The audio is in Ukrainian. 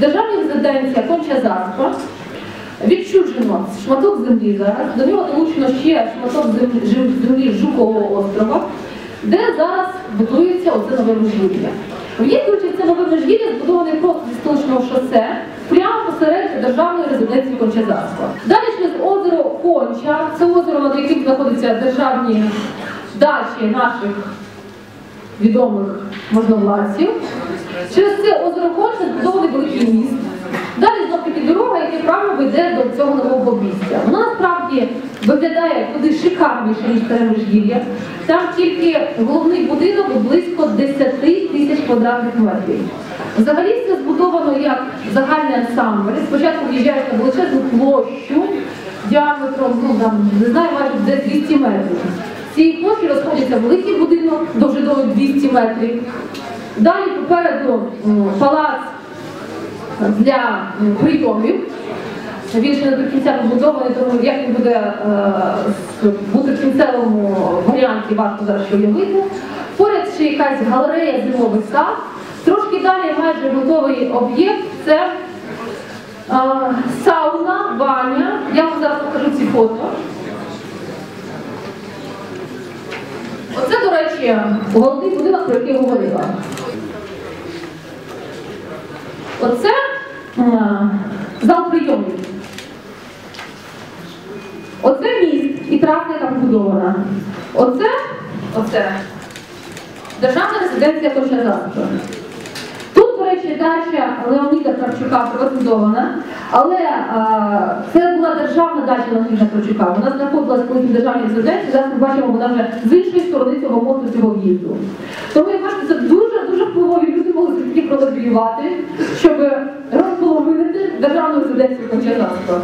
Державна резиденція Конча-Заспа. Відчуджено шматок землі зараз. До нього долучено ще шматок землі, Жукового острова, де зараз будується оце нове межгір'я. В'їздуючи це нове межгір'я, збудоване просто зі столичного шосе, прямо посеред державної резиденції Конча-Заспа. Далі через озеро Конча, це озеро, над яким знаходяться державні дачі наших відомих можновладців. Через це озеро Конча збудований великий міст. Далі знов таки дорога, яка право веде до цього нового обійстя. Вона насправді виглядає куди шикарніше, ніж старе Межгір'я. Там тільки головний будинок близько 10 тисяч квадратних метрів. Взагалі все збудовано як загальний ансамбль. Спочатку в'їжджають на величезну площу діаметром, ну там не знаю, майже десь 200 метрів. З цієї площі розходиться великий будинок довжиною 200 метрів. Далі попереду палац для прийомів. Він ще не до кінця побудований, тому як він буде е, бути в кінцевому варіанті, важко зараз уявити. Поряд ще якась галерея зимовий сад. Трошки далі майже готовий об'єкт це е, сауна, баня. Я вам зараз покажу ці фото. До головний будинок, про який говорила. Оце зал прийомів. Оце міст і траса, яка побудована. Оце, оце державна резиденція Кошазавства. Тут, до речі, дача Леоніда Кравчука приватизована, але а, це була державна дача Леоніда Кравчука. Вона знаходилася колись в державній резиденції, зараз ми бачимо, вона вже з іншої сторони мосту цього в'їзду. Тому я бачу, це дуже дуже впливові люди могли такі пролобіювати, щоб розполовинити державну резиденцію Кончазавства.